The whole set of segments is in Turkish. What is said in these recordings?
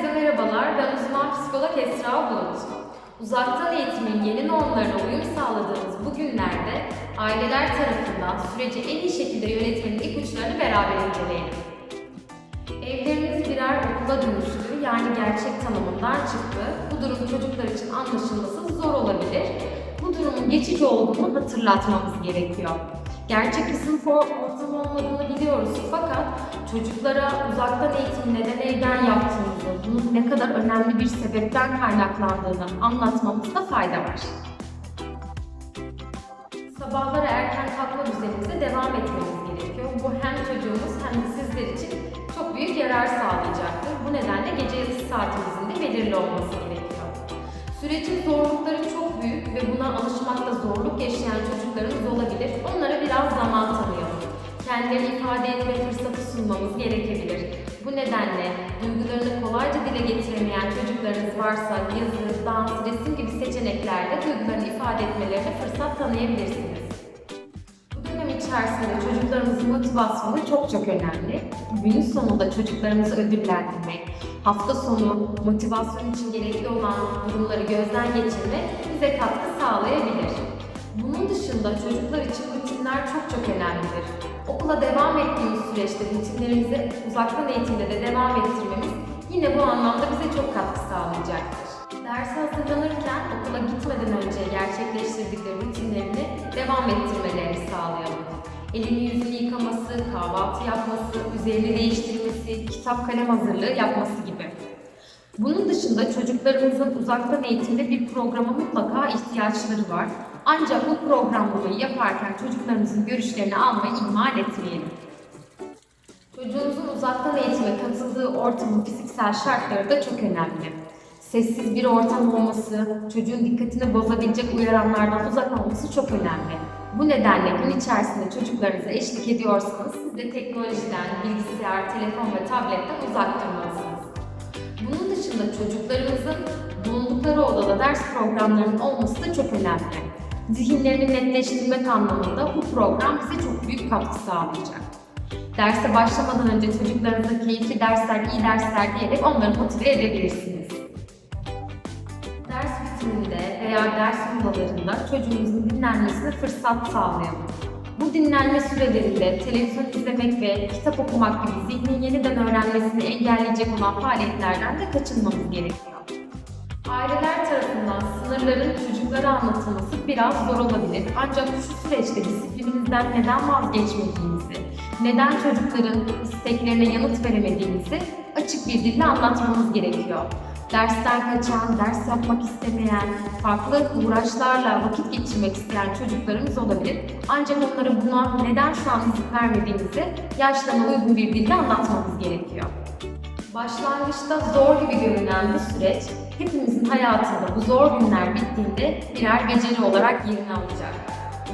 Herkese merhabalar, ben uzman psikolog Esra Bulut. Uzaktan eğitimin yeni normlarına uyum sağladığımız bu günlerde aileler tarafından süreci en iyi şekilde yönetmenin ipuçlarını beraber inceleyelim. Evlerimiz birer okula dönüştü, yani gerçek tanımından çıktı. Bu durum çocuklar için anlaşılması zor olabilir. Bu durumun geçici olduğunu hatırlatmamız gerekiyor. Gerçek bir sınıf or- ortamı olmadığını biliyoruz fakat çocuklara uzaktan eğitimi neden evden yaptığımızı, bunun ne kadar önemli bir sebepten kaynaklandığını anlatmamızda fayda var. Sabahları erken kalkma düzenimize devam etmemiz gerekiyor. Bu hem çocuğumuz hem de sizler için çok büyük yarar sağlayacaktır. Bu nedenle gece yatış saatimizin de belirli olması gerekiyor. Sürecin zorlukları çok büyük ve buna alışmakta zorluk yaşayan Kendilerini ifade etme fırsatı sunmamız gerekebilir. Bu nedenle duygularını kolayca dile getiremeyen çocuklarınız varsa yazı, dans, resim gibi seçeneklerde duygularını ifade etmelerine fırsat tanıyabilirsiniz. Bu dönem içerisinde çocuklarımızın motivasyonu çok çok önemli. Günün sonunda çocuklarımızı ödüllendirmek, hafta sonu motivasyon için gerekli olan durumları gözden geçirmek bize katkı sağlayabilir. Bunun dışında çocuklar için rutinler çok çok önemlidir. Okula devam ettiğimiz süreçte rutinlerimizi uzaktan eğitimde de devam ettirmemiz yine bu anlamda bize çok katkı sağlayacaktır. Derse hazırlanırken okula gitmeden önce gerçekleştirdikleri rutinlerini devam ettirmelerini sağlayalım. Elini yüzünü yıkaması, kahvaltı yapması, üzerini değiştirmesi, kitap kalem hazırlığı yapması gibi. Bunun dışında çocuklarımızın uzaktan eğitimde bir programa mutlaka ihtiyaçları var. Ancak bu programlamayı yaparken çocuklarımızın görüşlerini almayı ihmal etmeyelim. Çocuğunuzun uzaktan eğitime katıldığı ortamın fiziksel şartları da çok önemli. Sessiz bir ortam olması, çocuğun dikkatini bozabilecek uyaranlardan uzak olması çok önemli. Bu nedenle gün içerisinde çocuklarınıza eşlik ediyorsanız siz de teknolojiden, bilgisayar, telefon ve tabletten uzak durmalısınız. Bunun dışında çocuklarımızın bulundukları odada ders programlarının olması da çok önemli. Zihinlerini netleştirmek anlamında bu program bize çok büyük katkı sağlayacak. Derse başlamadan önce çocuklarınıza keyifli dersler, iyi dersler diyerek onları motive edebilirsiniz. Ders bitiminde veya ders molalarında çocuğumuzun dinlenmesine fırsat sağlayalım. Bu dinlenme sürelerinde televizyon izlemek ve kitap okumak gibi zihnin yeniden öğrenmesini engelleyecek olan faaliyetlerden de kaçınmamız gerekiyor. Aileler sınırların çocuklara anlatılması biraz zor olabilir. Ancak şu süreçte disiplinimizden neden vazgeçmediğimizi, neden çocukların isteklerine yanıt veremediğimizi açık bir dille anlatmamız gerekiyor. Dersten kaçan, ders yapmak istemeyen, farklı uğraşlarla vakit geçirmek isteyen çocuklarımız olabilir. Ancak onlara buna neden şu an izin vermediğimizi yaşlarına uygun bir dille anlatmamız gerekiyor. Başlangıçta zor gibi görünen bu süreç, hepimizin hayatında bu zor günler bittiğinde birer beceri olarak yerini alacak.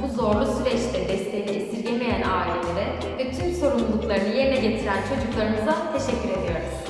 Bu zorlu süreçte desteğini esirgemeyen ailelere ve tüm sorumluluklarını yerine getiren çocuklarımıza teşekkür ediyoruz.